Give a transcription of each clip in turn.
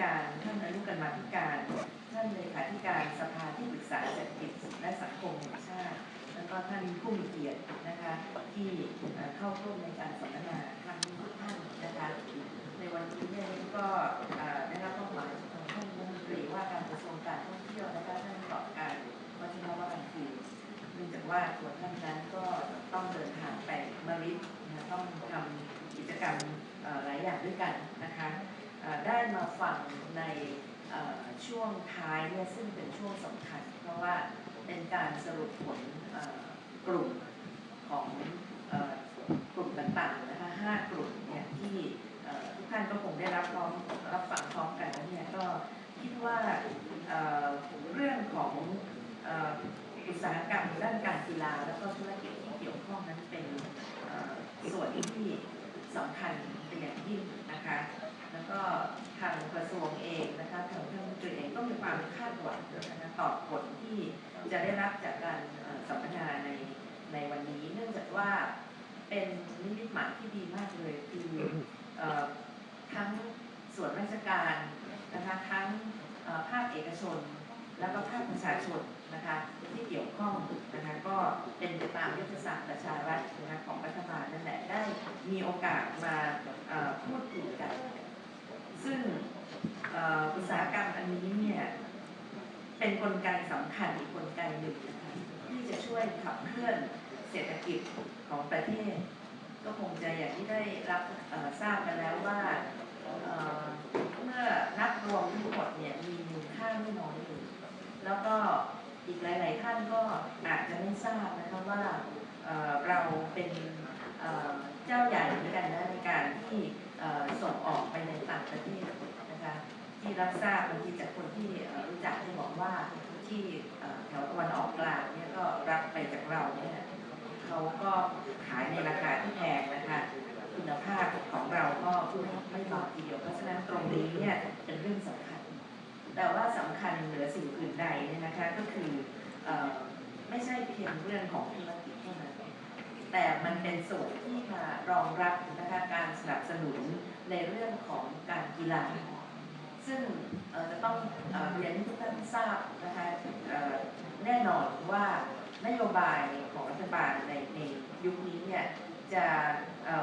การ ท่านอนุกรรมาธิการ ท่านเลขาธิการสภาที่ปรึกษาเศรษฐกิจและสังคมแห่งชาติ แล้วก็ท่านผู้มีเกียรตินะคะที่เข้าร่วมในการสัมมนาครั้งนี้ทุกท่านนะคะในวันนี้เนี่ยก็ได้รับมอบหมายจากท่านรัฐมนตรีว่าการกระทรวงการท่องเที่ยวและก็ท่านประกอบการวัฒนวรังคูเนื่องจากว่าตัวท่านนั้นก็ต้องเดินทางไปมาริดต้องทำกิจกรรมหลายอย่างด้วยกันนะคะ ได้มาฟังในช่วงท้ายเนี่ยซึ่งเป็นช่วงสำคัญ เพราะว่าเป็นการสรุปผลกลุ่มของอกลุ่มต่างๆนะคะห้ากลุ่มเนี่ยที่ทุกท่านก็คงได้รับพร้อมรับฟังพร้อมกันแล้วเนี่ยก็คิดว่าเรื่องของอุตสาหกรรมด้านการกีฬาแล้วก็ธุรกิจที่เกี่ยวข้องนั้นเป็นส่วนที่สำคัญเป็นอย่างยิ่งนะคะ ก็ทางกระทรวงเองนะคะทางท่านรัฐมนตรีเองก็มีความคาดหวังนะคะต่อผลที่จะได้รับจากการสัมมนาในในวันนี้ เนื่องจากว่าเป็นนิมิตหมายที่ดีมากเลยคือทั้งส่วนราชการนะคะทั้งภาคเอกชน แล้วก็ภาคประชาชนนะคะที่เกี่ยวข้องนะคะก็เป็นไปตามยุทธศาสตร์ประชารัฐนะคะของรัฐบาลนั่นแหละได้มีโอกาสมาพูดคุยกัน ซึ่งอุตสาหกรรมอันนี้เนี่ยเป็นกลไกสำคัญอีกกลไกหนึ่งนะคะที่จะช่วยขับเคลื่อนเศรษฐกิจของประเทศ ก็คงจะอย่างที่ได้รับทราบกันแล้วว่าเมื่อนับรวมทั้งหมดเนี่ยมีมูลค่าไม่น้อยเลยแล้วก็อีกหลาย ๆ ท่านก็อาจจะไม่ทราบนะคะว่าเราเป็นเจ้าใหญ่เหมือนกันนะในการที่ ส่งออกไปในต่างประเทศนะคะที่รับทราบบางทีจากคนที่รู้จักที่บอกว่าที่แถวตะวันออกกลางเนี่ยก็รับไปจากเราเนี่ยเขาก็ขายในราคาที่แพงนะคะคุณภาพของเราก็ไม่ไม่เบาทีเดียวเพราะฉะนั้นตรงนี้เนี่ยเป็นเรื่องสำคัญ แต่ว่าสำคัญเหนือสิ่งอื่นใดเนี่ยนะคะก็คืออไม่ใช่เพียงเรื่องของธุรกิจเท่านั้น แต่มันเป็นส่วนที่มารองรับนะคะการสนับสนุนในเรื่องของการกีฬา ซึ่งจะต้องเรียนให้ทุกท่านทราบนะคะแน่นอนว่านโยบายของรัฐบาลในในยุคนี้เนี่ยจะ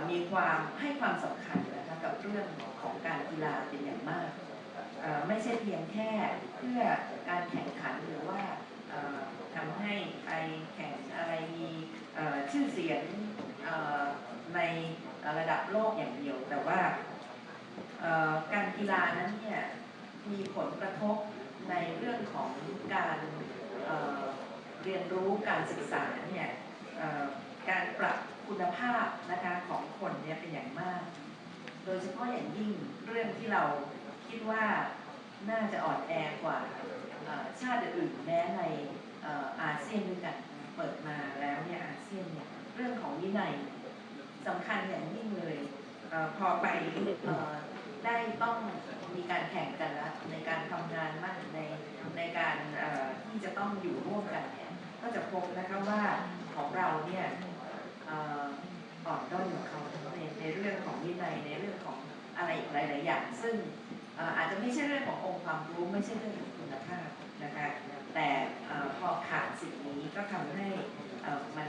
มีความให้ความสำคัญนะคะกับเรื่องของการกีฬาเป็นอย่างมากไม่ใช่เพียงแค่เพื่อการแข่งขันหรือว่าทำให้ไปแข่งอะไรมี ชื่อเสียงในระดับโลกอย่างเดียว แต่ว่าการกีฬานั้นเนี่ยมีผลกระทบในเรื่องของการเรียนรู้การศึกษาเนี่ยการปรับคุณภาพนะคะของคนเนี่ยเป็นอย่างมาก โดยเฉพาะอย่างยิ่งเรื่องที่เราคิดว่าน่าจะอ่อนแอกว่าชาติอื่นแม้ในอาเซียนด้วยกัน เปิดมาแล้วเนี่ยอาเซียนเนี่ยเรื่องของวินัยสำคัญอย่างยิ่งเลยเออพอไปเอ่อได้ต้องมีการแข่งกันแล้วในการทำงานมั่นในในการเอ่อที่จะต้องอยู่ร่วมกันเนี่ยก็จะพบนะคะว่าของเราเนี่ยเอ่ออ่อนด้อยกว่าเขาในในเรื่องของวินัยในเรื่องของอะไรอีกหลาย ๆ อย่าง ซึ่งเอ่ออาจจะไม่ใช่เรื่องขององค์ความรู้ไม่ใช่เรื่องของคุณภาพ นะคะแต่พอขาดสิ่งนี้ก็ทำให้มัน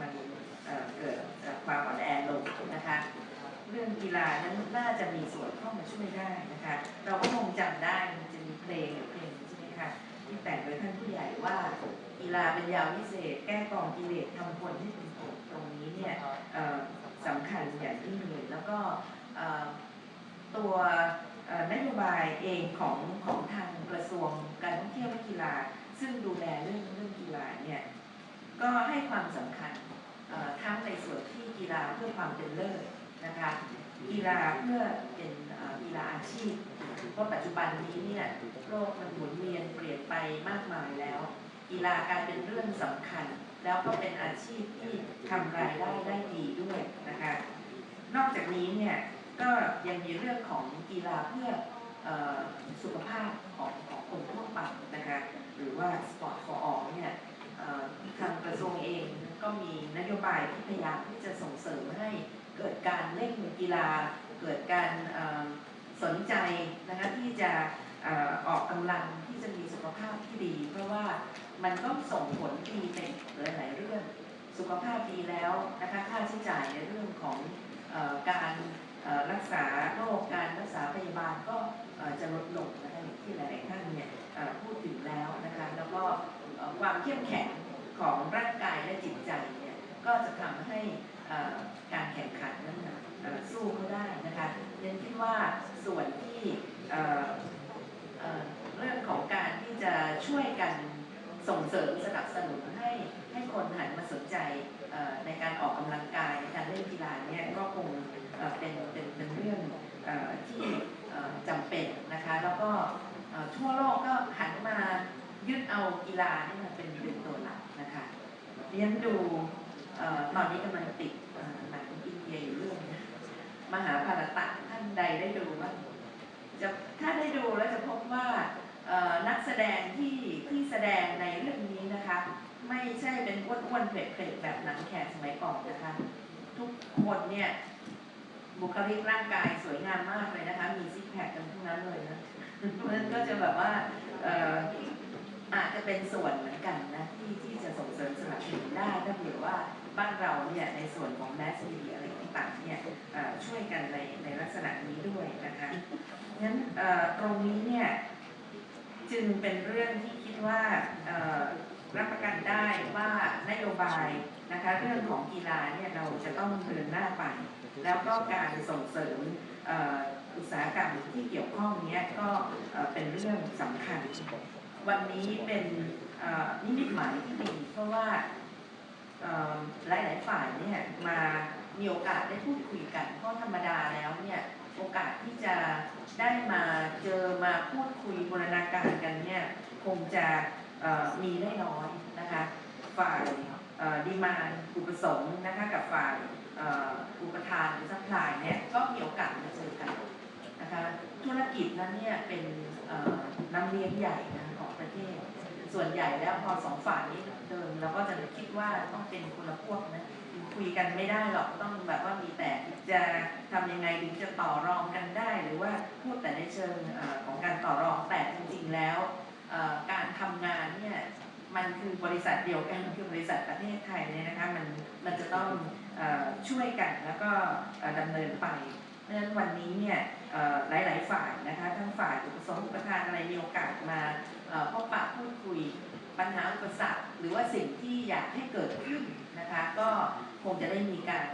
มันเกิดความอ่อนแอลงนะคะเรื่องกีฬานั้นน่าจะมีส่วนเข้ามาช่วยได้นะคะเราก็คงจำได้มันจะมีเพลงอยู่เพลงใช่ไหมคะที่แต่งโดยท่านผู้ใหญ่ว่ากีฬาเป็นยาวิเศษ แก้กองกิเลสทำคนให้เป็นสุขตรงนี้เนี่ยสำคัญอย่างยิ่งเลยแล้วก็ตัว นโยบายเองของของทางกระทรวงการท่องเที่ยวและกีฬา ซึ่งดูแลเรื่องเรื่องกีฬาเนี่ยก็ให้ความสำคัญทั้งในส่วนที่กีฬาเพื่อความเป็นเลิศนะคะกีฬาเพื่อเป็นกีฬาอาชีพ เพราะปัจจุบันนี้เนี่ยโลกมันหมุนเวียนเปลี่ยนไปมากมายแล้ว กีฬากลายเป็นเรื่องสำคัญ แล้วก็เป็นอาชีพที่ทำรายได้ได้ดีด้วยนะคะนอกจากนี้เนี่ย ก็ยังมีเรื่องของกีฬาเพื่ออสุขภาพของของคนทั่วไปนะคะหรือว่า Sport for All เนี่ยทางกระทรวงเองก็มีนโยบายที่พยายามที่จะส่งเสริมให้เกิดการเล่นกีฬา เกิดการสนใจนะคะที่จะออกกำลังที่จะมีสุขภาพที่ดี เพราะว่ามันก็ส่งผลดีในหลายๆเรื่อง สุขภาพดีแล้วนะคะค่าใช้จ่ายในเรื่องของอการ รักษาโรคการรักษาพยาบาลก็จะลดลงนะคะที่หลายๆท่านเนี่ยพูดถึงแล้วนะคะแล้วก็ความเข้มแข็งของร่างกายและจิตใจเนี่ยก็จะทำให้การแข่งขันนั้นสู้เขาได้นะคะเรียนคิดว่าส่วนที่เรื่องของการที่จะช่วยกันส่งเสริมสนับสนุนให้ให้คนหันมาสนใจในการออกกำลังกายนการเล่นกีฬาเนี่ยก็คง เป็นเป็นเป็นเรื่องอที่เอ่อจำเป็นนะคะแล้วก็ทั่วโลกก็หันมายึดเอากีฬานี่มาเป็นเป็นตัวหลักนะคะเรียนดูอตอนนี้กำลังติดหนังอินเดียอยู่เรื่องมหาภารตะท่านใดได้ดูบ้างจะถ้าได้ดูแล้วจะพบว่านักแสดงที่ที่แสดงในเรื่องนี้นะคะ ไม่ใช่เป็นอ้วนๆเผ็ดๆแบบหนังแขกสมัยก่อนนะคะ ทุกคนเนี่ย บุคลิกร่างกายสวยงามมากเลยนะคะ มีซิกแพคกันทั้งนั้นเลยนะเพราะฉะนั้นก็จะแบบว่าเอ่ออาจจะเป็นส่วนเหมือนกันนะที่ที่จะส่งเสริมสนับสนุนได้ถ้าเผื่อว่าบ้านเราเนี่ยในส่วนของแมสมีเดียอะไรต่างๆเนี่ยช่วยกันในในลักษณะนี้ด้วยนะคะงั้นตรงนี้เนี่ยจึงเป็นเรื่องที่คิดว่า รับประกันได้ว่านโยบายนะคะเรื่องของกีฬาเนี่ยเราจะต้องเดินหน้าไป แล้วก็การส่งเสริมอุตสาหกรรมที่เกี่ยวข้องเนี้ยก็เป็นเรื่องสำคัญ วันนี้เป็นนิมิตหมายที่ดีเพราะว่าเอ่อหลายๆฝ่ายเนี่ยมามีโอกาสได้พูดคุยกัน เพราะธรรมดาแล้วเนี่ยโอกาสที่จะได้มาเจอมาพูดคุยบูรณาการกันเนี่ยคงจะ มีได้น้อยนะคะฝ่ายดีมานอุปสงค์นะคะกับฝ่ายอุปทานหรือซัพพลายเนี่ยก็มีโอกาสมาเจอกันนะคะธุรกิจนั้นเนี่ยเป็นน้ำเลี้ยงใหญ่นะของประเทศ ส่วนใหญ่แล้วพอสองฝ่ายนี้เดินเราก็จะคิดว่าต้องเป็นคนละพวกนะคุยกันไม่ได้หรอกต้องแบบว่ามีแต่จะทำยังไงถึงจะต่อรองกันได้ หรือว่าพูดแต่ในเชิงของการต่อรองแต่จริงๆแล้ว การทำงานเนี่ยมันคือบริษัทเดียวกันคือบริษัทประเทศไทยเนี่ยนะคะมันมันจะต้องอช่วยกันแล้วก็เอ่อดำเนินไปเพราะฉะนั้นวันนี้เนี่ยเอ่อหลาย ๆ ฝ่ายนะคะทั้งฝ่ายอุปสมบทานอะไรมีโอกาสมาพบปะพูดคุยปัญหาอุปสรรคหรือว่าสิ่งที่อยากให้เกิดขึ้นนะคะก็คงจะได้มีการ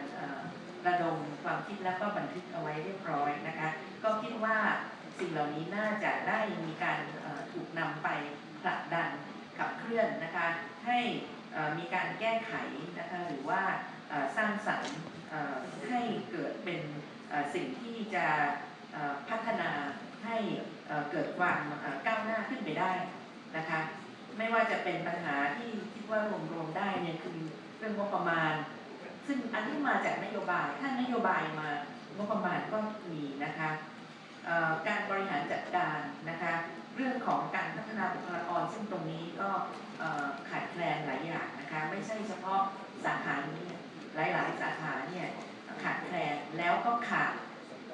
ระดมความคิดแล้วก็บันทึกเอาไว้เรียบร้อยนะคะก็คิดว่า สิ่งเหล่านี้น่าจะได้มีการถูกนำไปผลักดันขับเคลื่อนนะคะให้มีการแก้ไขนะคะหรือว่าสร้างสรรค์ให้เกิดเป็นสิ่งที่จะพัฒนาให้เกิดความก้าวหน้าขึ้นไปได้นะคะไม่ว่าจะเป็นปัญหาที่คิดว่ารวมๆได้เนี่ยคือเรื่องงบประมาณ ซึ่งอันนี้มาจากนโยบายถ้านโยบายมางบประมาณก็มีนะคะ การบริหารจัดการนะคะเรื่องของการพัฒนาบุคลากรซึ่งตรงนี้ก็ขาดแคลนหลายอย่างนะคะไม่ใช่เฉพาะสาขานี้หลาย ๆ สาขาเนี่ยขาดแคลนแล้วก็ขาด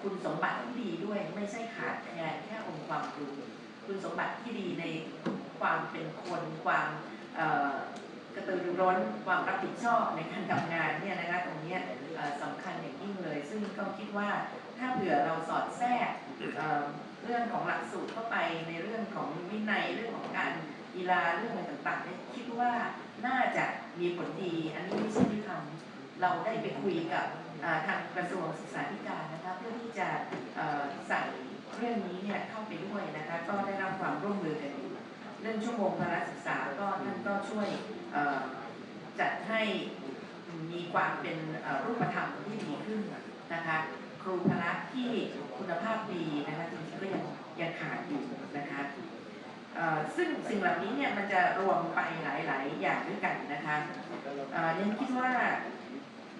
คุณสมบัติที่ดีด้วยไม่ใช่ขาดแคลนแค่องค์ความรู้คุณสมบัติที่ดีในความเป็นคนความ กระตือรือร้นความรับผิดชอบในการทำงานเนี่ยนะคะตรงนี้สำคัญอย่างยิ่งเลย ซึ่งก็คิดว่าถ้าเผื่อเราสอดแทรกเรื่องของหลักสูตรเข้าไปในเรื่องของวินัยเรื่องของการกีฬาเรื่องอะไรต่างๆเนี่ยคิดว่าน่าจะมีผลดี อันนี้ไม่ใช่ที่ทำเราได้ไปคุยกับทางกระทรวงศึกษาธิการนะคะเพื่อที่จะใส่เรื่องนี้เนี่ยเข้าไปด้วยนะคะก็ได้รับความร่วมมือกัน รื่องชั่วโมงพละศึกษาก็ท่านก็ช่วยจัดให้มีความเป็นรูปธรรมที่ดีขึ้นนะคะครูพละที่คุณภาพดีนะคะจริงๆก็ยังยังขาดอยู่นะคะซึ่งสิ่งเหล่านี้เนี่ยมันจะรวมไปหลาย ๆ อย่างด้วยกันนะคะยังคิดว่า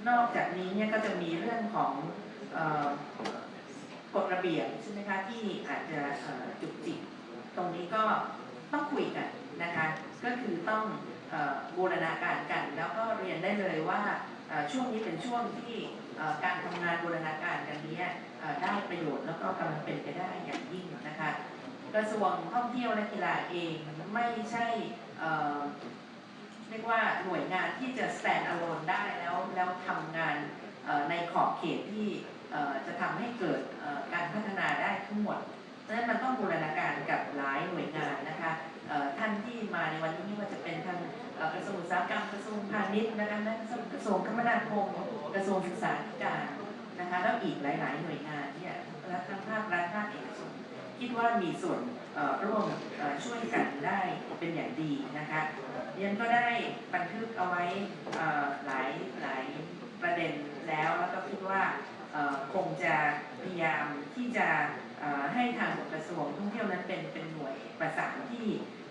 นอกจากนี้เนี่ยก็จะมีเรื่องของอกฎระเบียบใช่ไหมคะที่อาจจะจุกจิกตรงนี้ก็ ต้องคุยกันนะคะ ก็คือต้องออบูรณาการกัน แล้วก็เรียนได้เลยว่าช่วงนี้เป็นช่วงที่การทำงานบูรณาการกันนี้ได้ประโยชน์แล้วก็กำลังเป็นไปได้อย่างยิ่งนะคะกระทรวงท่องเที่ยวและกีฬาเองไม่ใช่เรียกว่าหน่วยงานที่จะ stand alone ได้แล้วแล้วทำงานในขอบเขตที่จะทำให้เกิดการพัฒนาได้ทั้งหมด ฉะนั้นมันต้องบูรณาการกับหลายหน่วยงานนะคะท่านที่มาในวันนี้ไม่ว่าจะเป็นทางกระทรวงอุตสาหกรรมกระทรวงพาณิชย์นะคะและกระทรวงคมนาคมกระทรวงศึกษาธิการนะคะแล้วอีกหลาย ๆ หน่วยงานเนี่ยทั้งภาครัฐภาคเอกชนคิดว่ามีส่วนเอ่อร่วมเอ่อช่วยกันได้เป็นอย่างดีนะคะเรียนก็ได้บันทึกเอาไว้อ่อหลายหลายประเด็นแล้วแล้วก็คิดว่า คงจะพยายามที่จะให้ทางกระทรวงท่องเที่ยวนั้นเป็นเป็นหน่วยประสานที่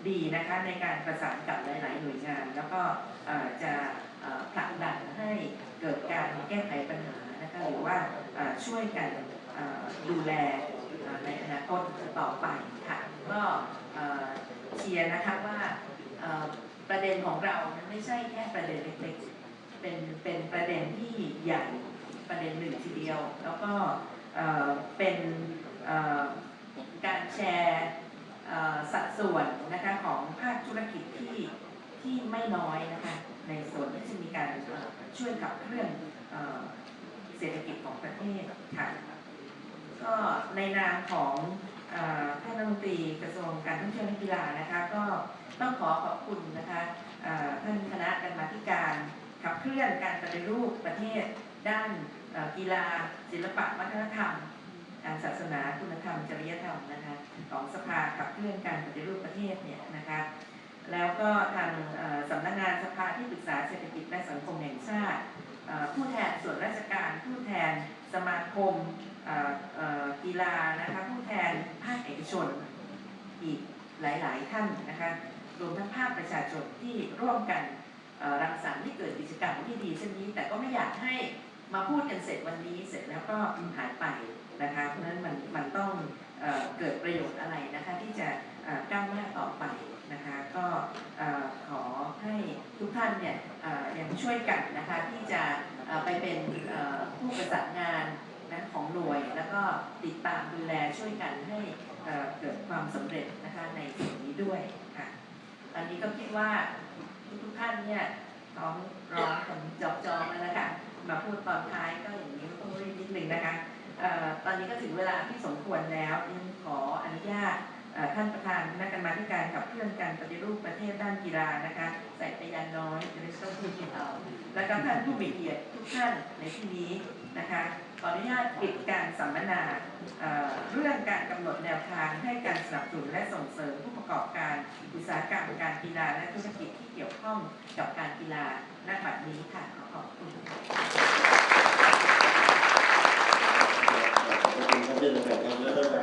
ดีนะคะในการประสานกับหลาย ๆ หน่วยงาน แล้วก็จะผลักดันให้เกิดการแก้ไขปัญหานะคะหรือว่าช่วยกันดูแลในอนาคตต่อไปค่ะก็เชียร์นะคะว่าประเด็นของเรามันไม่ใช่แค่ประเด็นเล็กๆเป็นเป็นประเด็นที่ใหญ่ ประเด็นหนึ่งทีเดียว แล้วก็เป็นการแชร์สัดส่วนนะคะของภาคธุรกิจที่ที่ไม่น้อยนะคะในส่วนที่จะมีการช่วยขับเคลื่อนเศรษฐกิจของประเทศค่ะก็ในนามของท่านรัฐมนตรีกระทรวงการท่องเที่ยวและกีฬานะคะก็ต้องขอขอบคุณนะคะท่านคณะกรรมาการขับเคลื่อนการปฏิรูปประเทศ ด้านกีฬาศิลปะวัฒนธรรมการศาสนาคุณธรรมจริยธรรมนะคะของสภาขับเคลื่อนการปฏิรูปประเทศเนี่ยนะคะแล้วก็ทางสำนักงานสภาที่ปรึกษาเศรษฐกิจและสังคมแห่งชาติผู้แทนส่วนราชการผู้แทนสมาคมกีฬานะคะผู้แทนภาคเอกชนอีกหลาย ๆ ท่านนะคะรวมทั้งภาคประชาชนที่ร่วมกันรังสรรค์ที่เกิดกิจกรรมที่ดีเช่นนี้ แต่ก็ไม่อยากให้ มาพูดกันเสร็จวันนี้เสร็จแล้วก็หายไปนะคะเพราะฉะนั้นมันมันต้องเอเกิดประโยชน์อะไรนะคะที่จะก้าวหน้าต่อไปนะคะก็ขอให้ทุกท่านเนี่ยยังช่วยกันนะคะที่จะไปเป็นผู้ประสานงานนะของหน่วย แล้วก็ติดตามดูแลช่วยกันให้เเกิดความสำเร็จนะคะในส่วนนี้ด้วยค่ะตอนนี้ก็คิดว่าทุกท่านเนี่ย ร้องร้องผมจอบจองแล้วนะคะมาพูดตอนท้ายก็อย่างนี้ก็ต้องรีบนิดหนึ่งนะคะออตอนนี้ก็ถึงเวลาที่สมควรแล้วขออนุญาตท่านประธานคณะกรรมาธิการกับเพื่อนการปฏิรูปประเทศด้านกีฬานะคะใส่พยานน้อยจะได้ต้องพูดกันเอาแล้วก็ท่านผู้มีเกียรติทุกท่านในที่นี้นะคะ ขออนุญาตปิดการสัมมนาเรื่องการกำหนดแนวทางให้การสนับสนุนและส่งเสริมผู้ประกอบการอุตสาหกรรมการกีฬาและธุรกิจที่เกี่ยวข้องกับการกีฬาณบัดนี้ค่ะขอขอบคุณขอบคุณครับนและท่าน